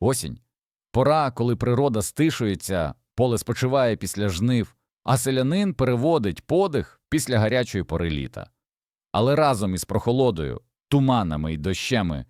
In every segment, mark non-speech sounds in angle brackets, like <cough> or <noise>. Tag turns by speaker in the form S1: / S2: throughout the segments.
S1: Осінь пора, коли природа стишується, поле спочиває після жнив, а селянин переводить подих після гарячої пори літа. Але разом із прохолодою, туманами і дощами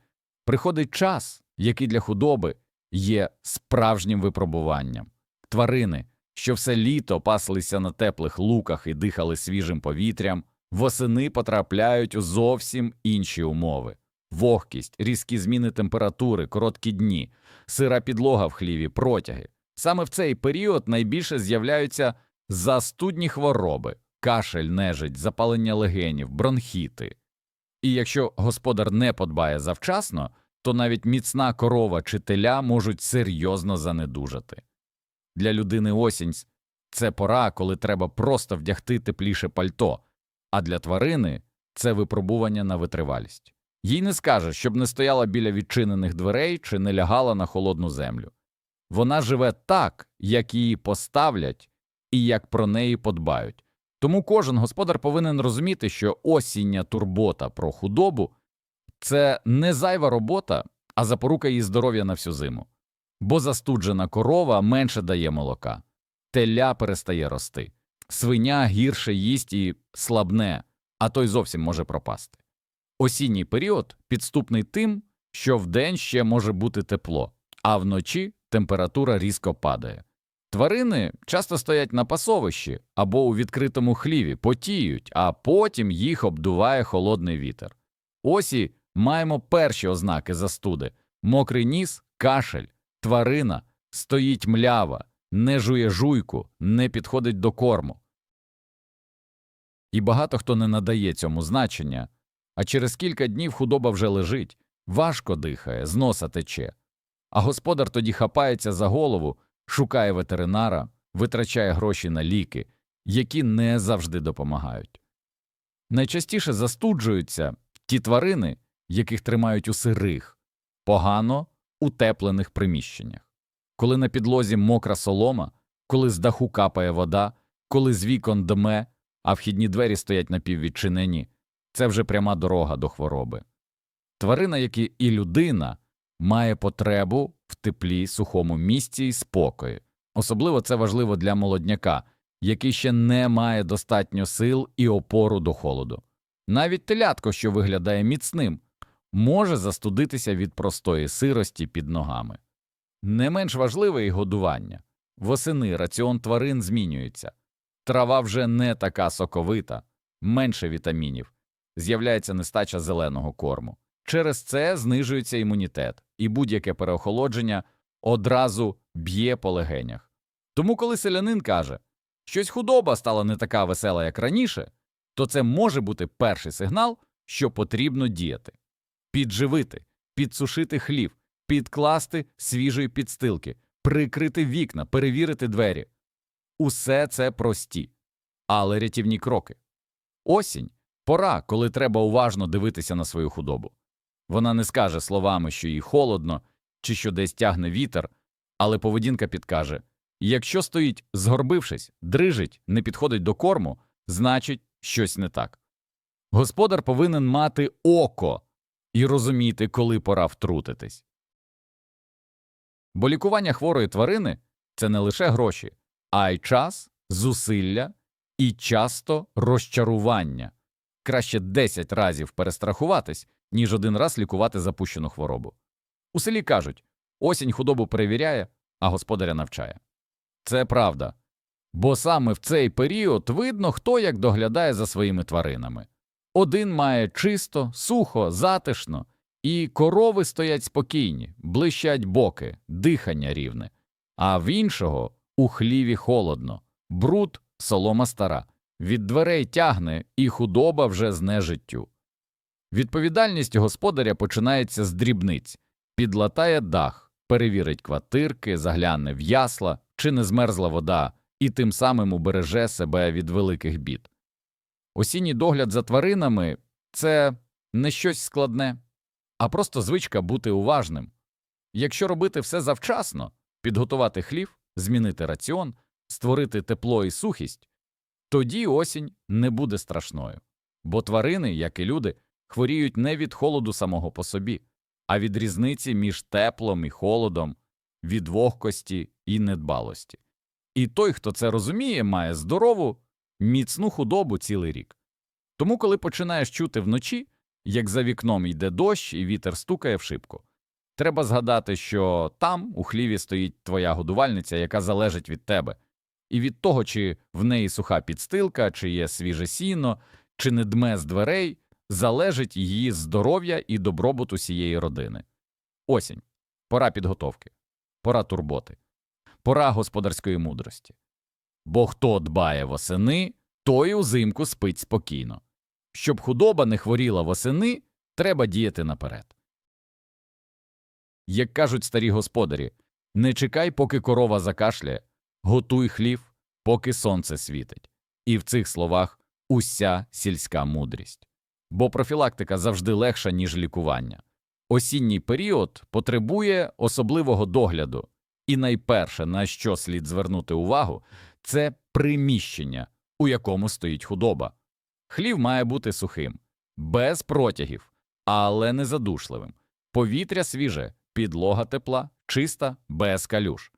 S1: приходить час, який для худоби є справжнім випробуванням. Тварини, що все літо паслися на теплих луках і дихали свіжим повітрям, восени потрапляють у зовсім інші умови. Вогкість, різкі зміни температури, короткі дні, сира підлога в хліві, протяги. Саме в цей період найбільше з'являються застудні хвороби, кашель, нежить, запалення легенів, бронхіти. І якщо господар не подбає завчасно, то навіть міцна корова чи теля можуть серйозно занедужати. Для людини осінь – це пора, коли треба просто вдягти тепліше пальто, а для тварини це випробування на витривалість. Їй не скаже, щоб не стояла біля відчинених дверей чи не лягала на холодну землю. Вона живе так, як її поставлять і як про неї подбають. Тому кожен господар повинен розуміти, що осіння турбота про худобу це не зайва робота, а запорука її здоров'я на всю зиму. Бо застуджена корова менше дає молока, теля перестає рости, свиня гірше їсть і слабне, а той зовсім може пропасти. Осінній період підступний тим, що вдень ще може бути тепло, а вночі температура різко падає. Тварини часто стоять на пасовищі або у відкритому хліві, потіють, а потім їх обдуває холодний вітер. Ось маємо перші ознаки застуди мокрий ніс, кашель, тварина стоїть млява, не жує жуйку, не підходить до корму. І багато хто не надає цьому значення, а через кілька днів худоба вже лежить, важко дихає, з носа тече. А господар тоді хапається за голову, шукає ветеринара, витрачає гроші на ліки, які не завжди допомагають. Найчастіше застуджуються ті тварини, яких тримають у сирих, погано утеплених приміщеннях. Коли на підлозі мокра солома, коли з даху капає вода, коли з вікон дме, а вхідні двері стоять напіввідчинені, це вже пряма дорога до хвороби. Тварина, як і людина, має потребу в теплі, сухому місці і спокої. Особливо це важливо для молодняка, який ще не має достатньо сил і опору до холоду. Навіть телятко, що виглядає міцним, може застудитися від простої сирості під ногами. Не менш важливе і годування. Восени раціон тварин змінюється. Трава вже не така соковита, менше вітамінів, з'являється нестача зеленого корму. Через це знижується імунітет, і будь-яке переохолодження одразу б'є по легенях. Тому, коли селянин каже, щось худоба стала не така весела, як раніше, то це може бути перший сигнал, що потрібно діяти підживити, підсушити хлів, підкласти свіжої підстилки, прикрити вікна, перевірити двері. Усе це прості, але рятівні кроки. Осінь пора, коли треба уважно дивитися на свою худобу. Вона не скаже словами, що їй холодно чи що десь тягне вітер, але поведінка підкаже якщо стоїть, згорбившись, дрижить, не підходить до корму, значить щось не так. Господар повинен мати око і розуміти, коли пора втрутитись. Бо лікування хворої тварини це не лише гроші, а й час, зусилля і часто розчарування. Краще 10 разів перестрахуватись, ніж один раз лікувати запущену хворобу. У селі кажуть осінь худобу перевіряє, а господаря навчає. Це правда. Бо саме в цей період видно, хто як доглядає за своїми тваринами. Один має чисто, сухо, затишно, і корови стоять спокійні, блищать боки, дихання рівне, а в іншого у хліві холодно, бруд, солома стара, від дверей тягне і худоба вже з нежиттю. Відповідальність господаря починається з дрібниць, підлатає дах, перевірить квартирки, загляне в ясла, чи не змерзла вода, і тим самим убереже себе від великих бід. Осінній догляд за тваринами це не щось складне, а просто звичка бути уважним. Якщо робити все завчасно, підготувати хлів, змінити раціон, створити тепло і сухість, тоді осінь не буде страшною, бо тварини, як і люди, хворіють не від холоду самого по собі, а від різниці між теплом і холодом, від вогкості і недбалості. І той, хто це розуміє, має здорову, міцну худобу цілий рік. Тому, коли починаєш чути вночі, як за вікном йде дощ і вітер стукає в шибку, треба згадати, що там у хліві стоїть твоя годувальниця, яка залежить від тебе, і від того, чи в неї суха підстилка, чи є свіже сіно, чи не дме з дверей, залежить її здоров'я і добробут усієї родини. Осінь пора підготовки, пора турботи, пора господарської мудрості. Бо хто дбає восени, той узимку спить спокійно. Щоб худоба не хворіла восени, треба діяти наперед. Як кажуть старі господарі, не чекай, поки корова закашляє, готуй хлів, поки сонце світить. І в цих словах уся сільська мудрість. Бо профілактика завжди легша, ніж лікування. Осінній період потребує особливого догляду, і найперше, на що слід звернути увагу, це приміщення, у якому стоїть худоба. Хлів має бути сухим, без протягів, але не задушливим. Повітря свіже, підлога тепла, чиста, без калюш.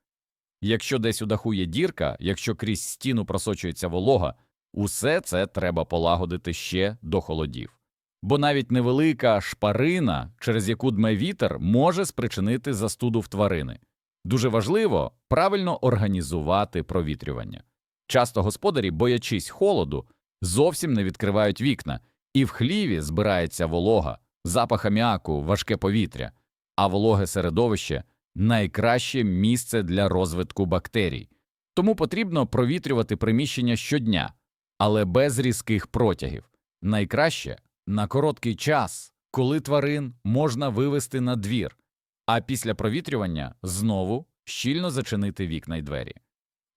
S1: Якщо десь у даху є дірка, якщо крізь стіну просочується волога, усе це треба полагодити ще до холодів. Бо навіть невелика шпарина, через яку дме вітер, може спричинити застуду в тварини. Дуже важливо правильно організувати провітрювання. Часто господарі, боячись холоду, зовсім не відкривають вікна, і в хліві збирається волога, запах аміаку, важке повітря, а вологе середовище найкраще місце для розвитку бактерій. Тому потрібно провітрювати приміщення щодня, але без різких протягів. Найкраще на короткий час, коли тварин можна вивести на двір, а після провітрювання знову щільно зачинити вікна й двері.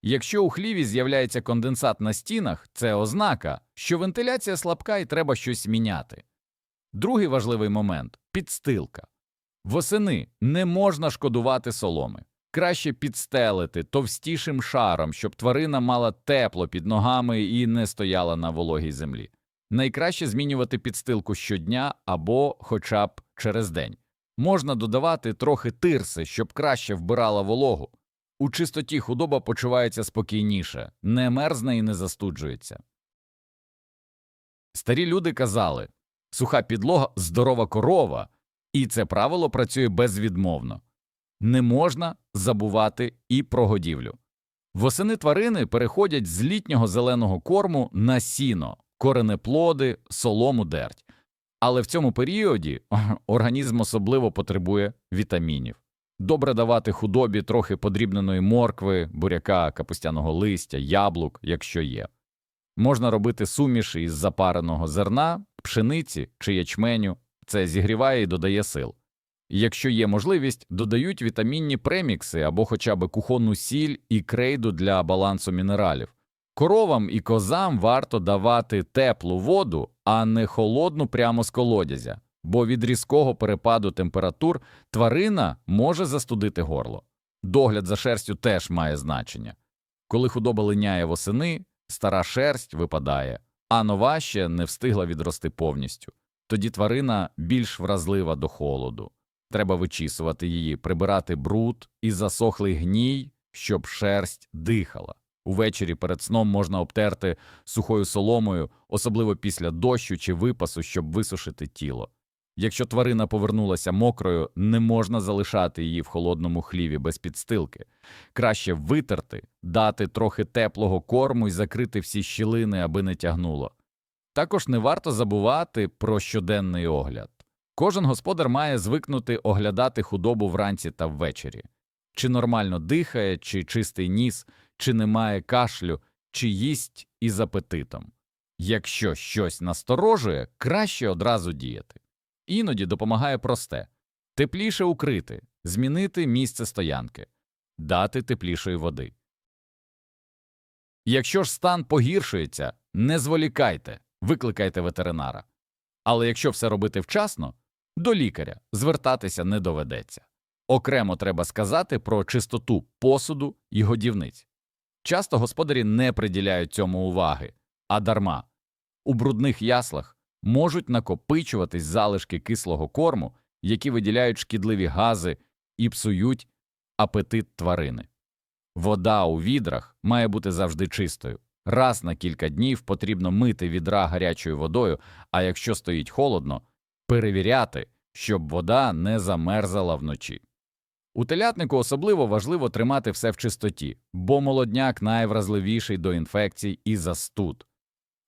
S1: Якщо у хліві з'являється конденсат на стінах, це ознака, що вентиляція слабка і треба щось міняти. Другий важливий момент підстилка. Восени не можна шкодувати соломи. Краще підстелити товстішим шаром, щоб тварина мала тепло під ногами і не стояла на вологій землі. Найкраще змінювати підстилку щодня або хоча б через день. Можна додавати трохи тирси, щоб краще вбирала вологу. У чистоті худоба почувається спокійніше, не мерзне і не застуджується. Старі люди казали суха підлога здорова корова, і це правило працює безвідмовно. Не можна забувати і про годівлю. Восени тварини переходять з літнього зеленого корму на сіно, коренеплоди, солому дерть. Але в цьому періоді <laughs> організм особливо потребує вітамінів. Добре давати худобі трохи подрібненої моркви, буряка, капустяного листя, яблук, якщо є. Можна робити суміш із запареного зерна, пшениці чи ячменю, це зігріває і додає сил. Якщо є можливість, додають вітамінні премікси або хоча б кухонну сіль і крейду для балансу мінералів. Коровам і козам варто давати теплу воду, а не холодну прямо з колодязя, бо від різкого перепаду температур тварина може застудити горло. Догляд за шерстю теж має значення. Коли худоба линяє восени, стара шерсть випадає, а нова ще не встигла відрости повністю. Тоді тварина більш вразлива до холоду. Треба вичісувати її, прибирати бруд і засохлий гній, щоб шерсть дихала. Увечері перед сном можна обтерти сухою соломою, особливо після дощу чи випасу, щоб висушити тіло. Якщо тварина повернулася мокрою, не можна залишати її в холодному хліві без підстилки. Краще витерти, дати трохи теплого корму і закрити всі щілини, аби не тягнуло. Також не варто забувати про щоденний огляд. Кожен господар має звикнути оглядати худобу вранці та ввечері. Чи нормально дихає, чи чистий ніс, чи немає кашлю, чи їсть із апетитом. Якщо щось насторожує, краще одразу діяти. Іноді допомагає просте тепліше укрити, змінити місце стоянки, дати теплішої води. Якщо ж стан погіршується, не зволікайте, викликайте ветеринара. Але якщо все робити вчасно, до лікаря звертатися не доведеться. Окремо треба сказати про чистоту посуду і годівниць. Часто господарі не приділяють цьому уваги, а дарма. У брудних яслах можуть накопичуватись залишки кислого корму, які виділяють шкідливі гази і псують апетит тварини. Вода у відрах має бути завжди чистою. Раз на кілька днів потрібно мити відра гарячою водою, а якщо стоїть холодно, перевіряти, щоб вода не замерзала вночі. У телятнику особливо важливо тримати все в чистоті, бо молодняк найвразливіший до інфекцій і застуд.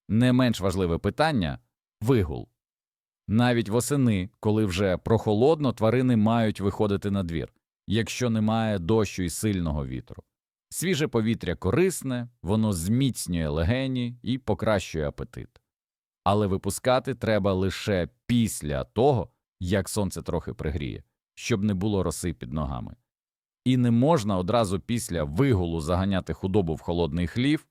S1: Не менш важливе питання вигул. Навіть восени, коли вже прохолодно, тварини мають виходити на двір, якщо немає дощу і сильного вітру. Свіже повітря корисне, воно зміцнює легені і покращує апетит. Але випускати треба лише після того, як сонце трохи пригріє, щоб не було роси під ногами. І не можна одразу після вигулу заганяти худобу в холодний хлів,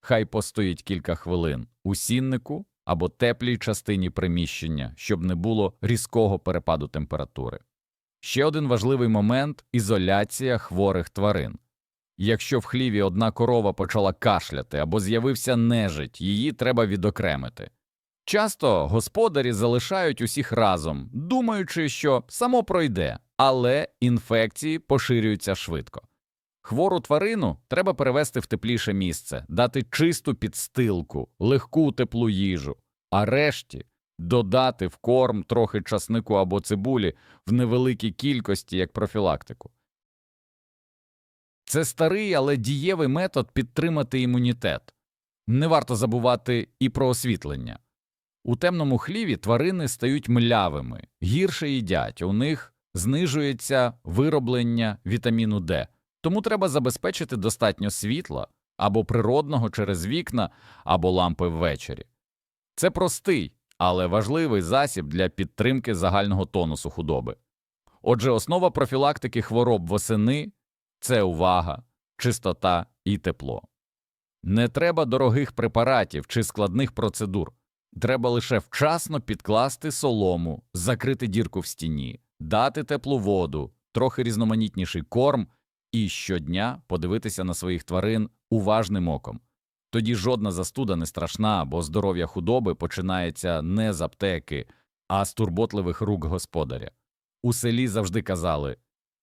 S1: хай постоїть кілька хвилин у сіннику або теплій частині приміщення, щоб не було різкого перепаду температури. Ще один важливий момент ізоляція хворих тварин. Якщо в хліві одна корова почала кашляти або з'явився нежить, її треба відокремити. Часто господарі залишають усіх разом, думаючи, що само пройде, але інфекції поширюються швидко. Хвору тварину треба перевести в тепліше місце, дати чисту підстилку, легку теплу їжу, а решті додати в корм трохи часнику або цибулі в невеликій кількості як профілактику. Це старий, але дієвий метод підтримати імунітет. Не варто забувати і про освітлення. У темному хліві тварини стають млявими, гірше їдять, у них знижується вироблення вітаміну Д, тому треба забезпечити достатньо світла або природного через вікна, або лампи ввечері. Це простий, але важливий засіб для підтримки загального тонусу худоби. Отже, основа профілактики хвороб восени це увага, чистота і тепло. Не треба дорогих препаратів чи складних процедур. Треба лише вчасно підкласти солому, закрити дірку в стіні, дати теплу воду, трохи різноманітніший корм і щодня подивитися на своїх тварин уважним оком. Тоді жодна застуда не страшна, бо здоров'я худоби починається не з аптеки, а з турботливих рук господаря. У селі завжди казали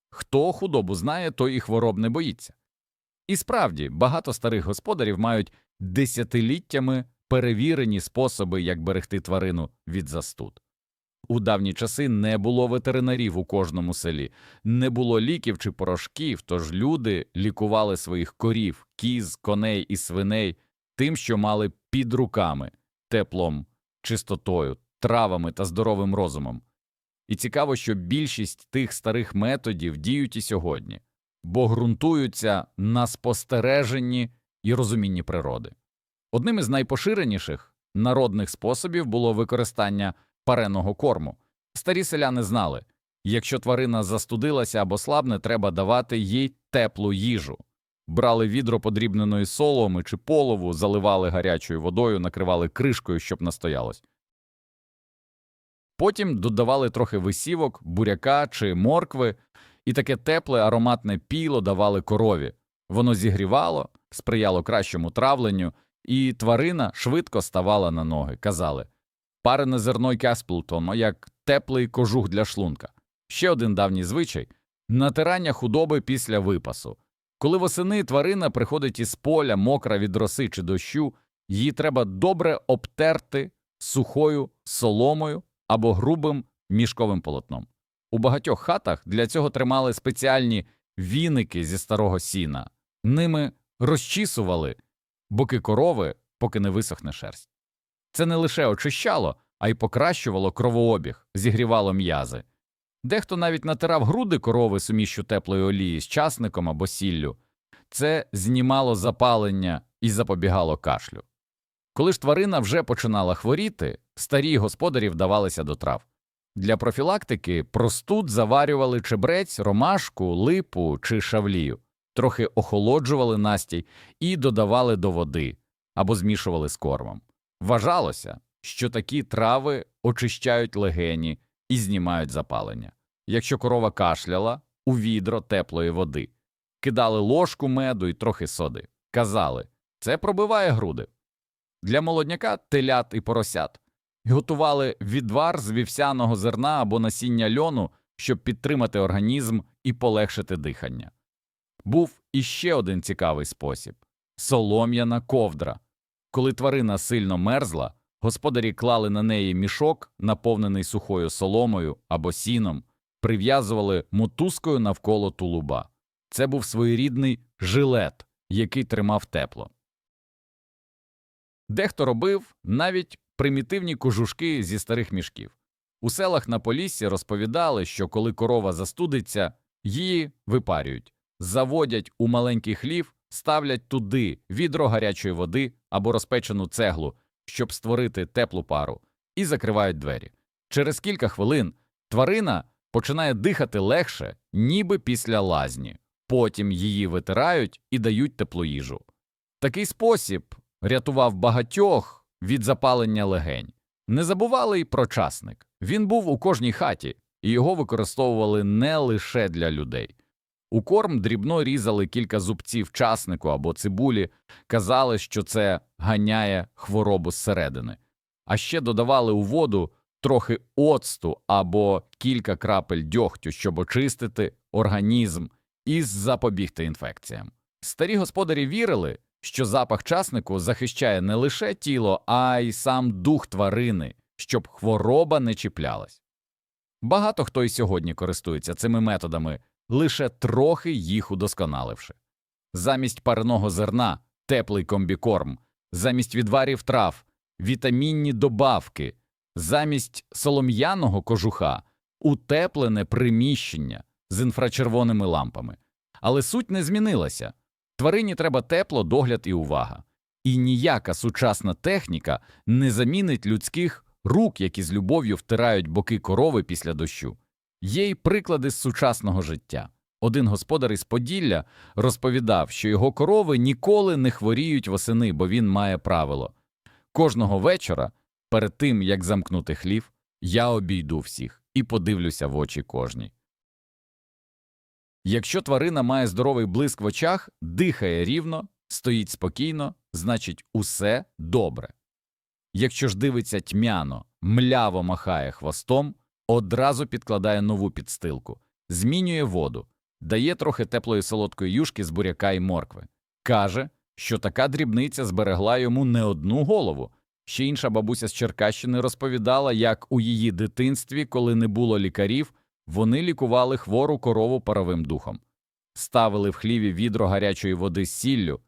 S1: хто худобу знає, той і хвороб не боїться. І справді, багато старих господарів мають десятиліттями перевірені способи, як берегти тварину від застуд. У давні часи не було ветеринарів у кожному селі, не було ліків чи порошків, тож люди лікували своїх корів, кіз, коней і свиней тим, що мали під руками, теплом, чистотою, травами та здоровим розумом. І цікаво, що більшість тих старих методів діють і сьогодні, бо ґрунтуються на спостереженні і розумінні природи. Одним із найпоширеніших народних способів було використання пареного корму. Старі селяни знали, якщо тварина застудилася або слабне, треба давати їй теплу їжу. Брали відро подрібненої соломи чи полову, заливали гарячою водою, накривали кришкою, щоб настоялось. Потім додавали трохи висівок, буряка чи моркви, і таке тепле ароматне піло давали корові. Воно зігрівало, сприяло кращому травленню, і тварина швидко ставала на ноги. Казали парене зерно й кесплтон, як теплий кожух для шлунка. Ще один давній звичай натирання худоби після випасу. Коли восени тварина приходить із поля, мокра від роси чи дощу, її треба добре обтерти сухою соломою або грубим мішковим полотном. У багатьох хатах для цього тримали спеціальні віники зі старого сіна, ними розчісували боки корови, поки не висохне шерсть. Це не лише очищало, а й покращувало кровообіг, зігрівало м'язи. Дехто навіть натирав груди корови сумішчю теплої олії з часником або сіллю. Це знімало запалення і запобігало кашлю. Коли ж тварина вже починала хворіти, старі господарі вдавалися до трав. Для профілактики простуд заварювали чебрець, ромашку, липу чи шавлію, трохи охолоджували настій і додавали до води або змішували з кормом. Вважалося, що такі трави очищають легені і знімають запалення. Якщо корова кашляла у відро теплої води, кидали ложку меду і трохи соди. Казали, це пробиває груди. Для молодняка телят і поросят готували відвар з вівсяного зерна або насіння льону, щоб підтримати організм і полегшити дихання. Був іще один цікавий спосіб солом'яна ковдра. Коли тварина сильно мерзла, господарі клали на неї мішок, наповнений сухою соломою або сіном, прив'язували мотузкою навколо тулуба. Це був своєрідний жилет, який тримав тепло. Дехто робив навіть примітивні кожушки зі старих мішків. У селах на Поліссі розповідали, що коли корова застудиться, її випарюють, заводять у маленький хлів, ставлять туди відро гарячої води або розпечену цеглу, щоб створити теплу пару, і закривають двері. Через кілька хвилин тварина починає дихати легше, ніби після лазні. Потім її витирають і дають теплу їжу. Такий спосіб рятував багатьох від запалення легень. Не забували й про часник. Він був у кожній хаті, і його використовували не лише для людей. У корм дрібно різали кілька зубців часнику або цибулі, казали, що це ганяє хворобу зсередини. А ще додавали у воду трохи оцту або кілька крапель дьогтю, щоб очистити організм і запобігти інфекціям. Старі господарі вірили, що запах часнику захищає не лише тіло, а й сам дух тварини, щоб хвороба не чіплялась. Багато хто й сьогодні користується цими методами, лише трохи їх удосконаливши. Замість пареного зерна теплий комбікорм, замість відварів трав, вітамінні добавки, замість солом'яного кожуха утеплене приміщення з інфрачервоними лампами. Але суть не змінилася. Тварині треба тепло, догляд і увага. І ніяка сучасна техніка не замінить людських рук, які з любов'ю втирають боки корови після дощу. Є й приклади з сучасного життя. Один господар із Поділля розповідав, що його корови ніколи не хворіють восени, бо він має правило. Кожного вечора, перед тим як замкнути хлів, я обійду всіх і подивлюся в очі кожній. Якщо тварина має здоровий блиск в очах, дихає рівно, стоїть спокійно, значить усе добре. Якщо ж дивиться тьмяно, мляво махає хвостом, одразу підкладає нову підстилку, змінює воду, дає трохи теплої солодкої юшки з буряка і моркви. Каже, що така дрібниця зберегла йому не одну голову. Ще інша бабуся з Черкащини розповідала, як у її дитинстві, коли не було лікарів, вони лікували хвору корову паровим духом, ставили в хліві відро гарячої води з сіллю,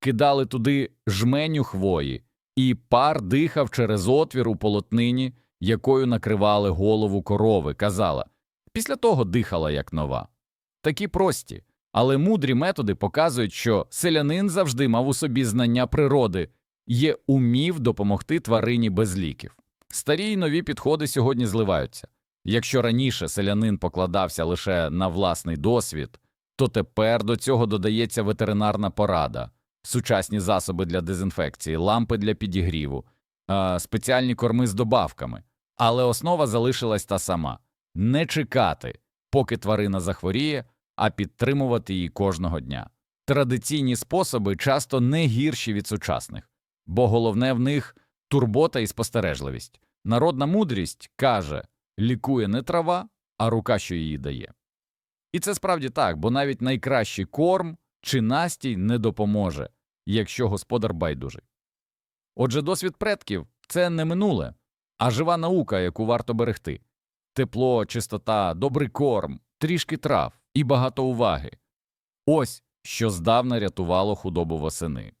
S1: кидали туди жменю хвої, і пар дихав через отвір у полотнині, якою накривали голову корови, казала. Після того дихала як нова. Такі прості, але мудрі методи показують, що селянин завжди мав у собі знання природи, є умів допомогти тварині без ліків. Старі й нові підходи сьогодні зливаються. Якщо раніше селянин покладався лише на власний досвід, то тепер до цього додається ветеринарна порада, сучасні засоби для дезінфекції, лампи для підігріву, спеціальні корми з добавками. Але основа залишилась та сама не чекати, поки тварина захворіє, а підтримувати її кожного дня. Традиційні способи часто не гірші від сучасних, бо головне в них турбота і спостережливість. Народна мудрість каже лікує не трава, а рука, що її дає. І це справді так, бо навіть найкращий корм чи настій не допоможе, якщо господар байдужий. Отже, досвід предків це не минуле, а жива наука, яку варто берегти тепло, чистота, добрий корм, трішки трав і багато уваги. Ось що здавна рятувало худобу восени.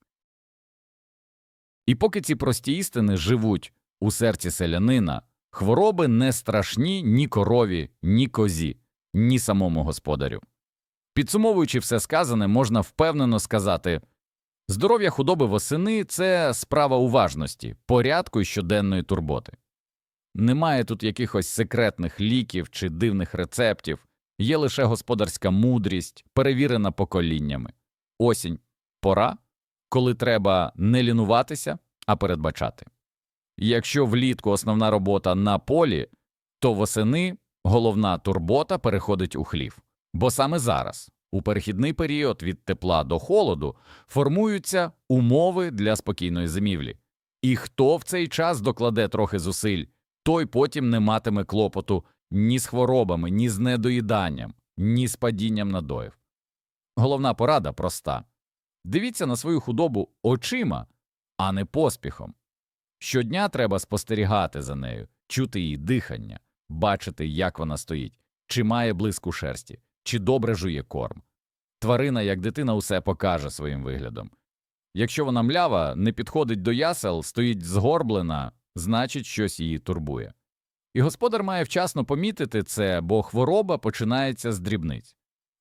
S1: І поки ці прості істини живуть у серці селянина, хвороби не страшні ні корові, ні козі, ні самому господарю. Підсумовуючи все сказане, можна впевнено сказати здоров'я худоби восени це справа уважності, порядку і щоденної турботи. Немає тут якихось секретних ліків чи дивних рецептів, є лише господарська мудрість, перевірена поколіннями. Осінь пора, коли треба не лінуватися, а передбачати. Якщо влітку основна робота на полі, то восени головна турбота переходить у хлів. Бо саме зараз, у перехідний період від тепла до холоду, формуються умови для спокійної зимівлі. І хто в цей час докладе трохи зусиль, той потім не матиме клопоту ні з хворобами, ні з недоїданням, ні з падінням надоїв. Головна порада проста. Дивіться на свою худобу очима, а не поспіхом. Щодня треба спостерігати за нею, чути її дихання, бачити, як вона стоїть, чи має блиску шерсті, чи добре жує корм. Тварина, як дитина, усе покаже своїм виглядом. Якщо вона млява, не підходить до ясел, стоїть згорблена, значить, щось її турбує. І господар має вчасно помітити це, бо хвороба починається з дрібниць.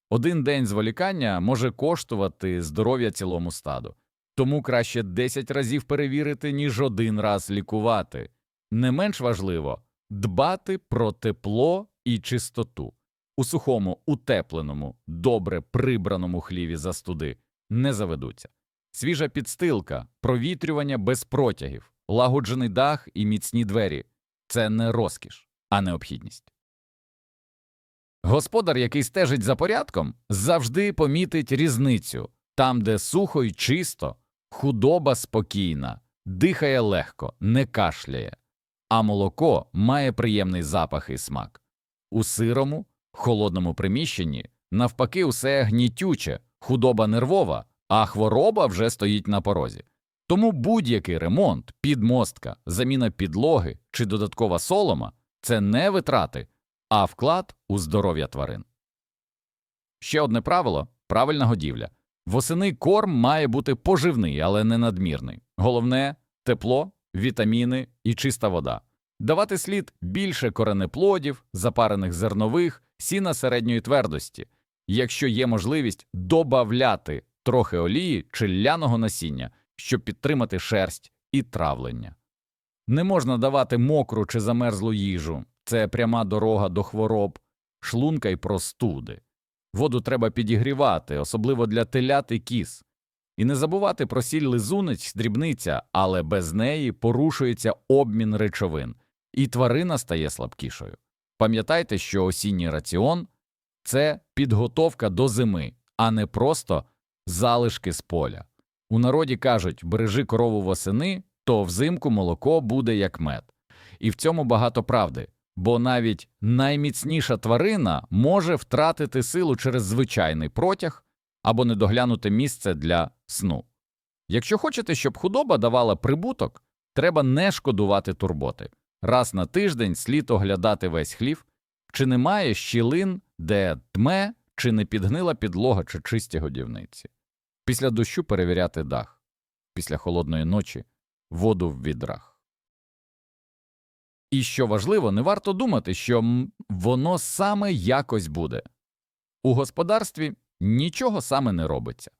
S1: Один день зволікання може коштувати здоров'я цілому стаду. Тому краще 10 разів перевірити, ніж один раз лікувати. Не менш важливо дбати про тепло і чистоту. У сухому, утепленому, добре прибраному хліві застуди не заведуться. Свіжа підстилка, провітрювання без протягів, лагоджений дах і міцні двері це не розкіш, а необхідність. Господар, який стежить за порядком, завжди помітить різницю там, де сухо й чисто, худоба спокійна, дихає легко, не кашляє, а молоко має приємний запах і смак. У сирому, холодному приміщенні, навпаки, усе гнітюче, худоба нервова, а хвороба вже стоїть на порозі. Тому будь-який ремонт, підмостка, заміна підлоги чи додаткова солома це не витрати, а вклад у здоров'я тварин. Ще одне правило правильна годівля. Восени корм має бути поживний, але не надмірний. Головне тепло, вітаміни і чиста вода. Давати слід більше коренеплодів, запарених зернових, сіна середньої твердості. Якщо є можливість добавляти трохи олії чи ляного насіння, щоб підтримати шерсть і травлення. Не можна давати мокру чи замерзлу їжу це пряма дорога до хвороб, шлунка й простуди. Воду треба підігрівати, особливо для телят і кіз. І не забувати про сіль лизунець, дрібниця, але без неї порушується обмін речовин, і тварина стає слабкішою. Пам'ятайте, що осінній раціон це підготовка до зими, а не просто залишки з поля. У народі кажуть бережи корову восени, то взимку молоко буде як мед. І в цьому багато правди, бо навіть найміцніша тварина може втратити силу через звичайний протяг або недоглянуте місце для сну. Якщо хочете, щоб худоба давала прибуток, треба не шкодувати турботи. Раз на тиждень слід оглядати весь хлів, чи немає щілин, де тме, чи не підгнила підлога чи чисті годівниці. Після дощу перевіряти дах, після холодної ночі воду в відрах. І що важливо, не варто думати, що воно саме якось буде. У господарстві нічого саме не робиться.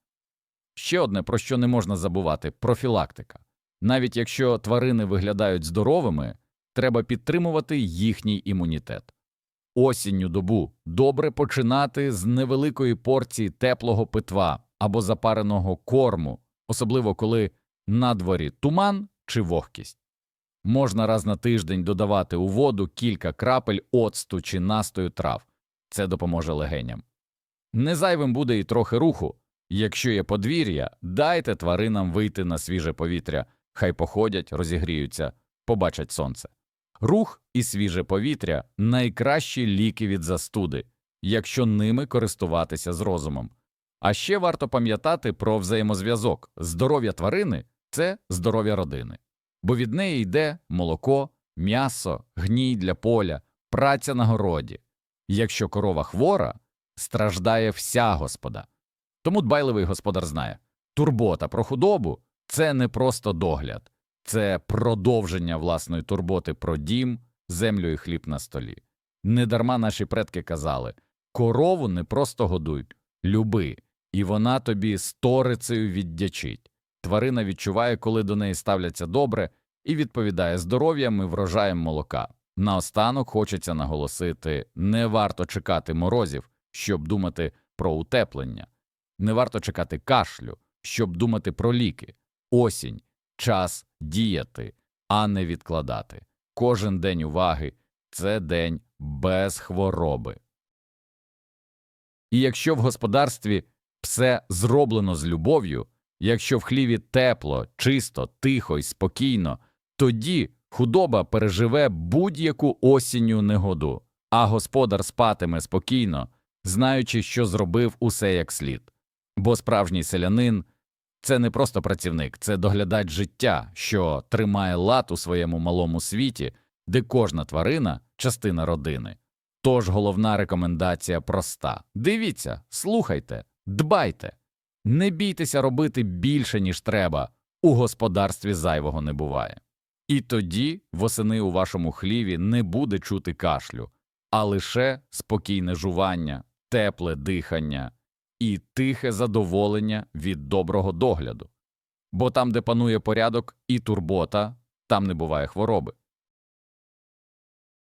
S1: Ще одне, про що не можна забувати профілактика. Навіть якщо тварини виглядають здоровими, треба підтримувати їхній імунітет. Осінню добу добре починати з невеликої порції теплого питва або запареного корму, особливо коли на дворі туман чи вогкість. Можна раз на тиждень додавати у воду кілька крапель оцту чи настою трав. Це допоможе легеням. Не зайвим буде і трохи руху. Якщо є подвір'я, дайте тваринам вийти на свіже повітря, хай походять, розігріються, побачать сонце. Рух і свіже повітря найкращі ліки від застуди, якщо ними користуватися з розумом. А ще варто пам'ятати про взаємозв'язок здоров'я тварини це здоров'я родини, бо від неї йде молоко, м'ясо, гній для поля, праця на городі. Якщо корова хвора, страждає вся господа. Тому дбайливий господар знає турбота про худобу це не просто догляд, це продовження власної турботи про дім, землю і хліб на столі. Недарма наші предки казали корову не просто годуй, люби, і вона тобі сторицею віддячить. Тварина відчуває, коли до неї ставляться добре, і відповідає здоров'ям і врожаєм молока. Наостанок хочеться наголосити не варто чекати морозів, щоб думати про утеплення, не варто чекати кашлю, щоб думати про ліки. Осінь час діяти, а не відкладати. Кожен день уваги це день без хвороби. І якщо в господарстві все зроблено з любов'ю, якщо в хліві тепло, чисто, тихо і спокійно, тоді худоба переживе будь-яку осінню негоду, а господар спатиме спокійно, знаючи, що зробив усе як слід. Бо справжній селянин це не просто працівник, це доглядач життя, що тримає лад у своєму малому світі, де кожна тварина частина родини. Тож головна рекомендація проста: дивіться, слухайте, дбайте, не бійтеся робити більше, ніж треба. У господарстві зайвого не буває. І тоді восени у вашому хліві не буде чути кашлю, а лише спокійне жування, тепле дихання і тихе задоволення від доброго догляду. Бо там, де панує порядок і турбота, там не буває хвороби.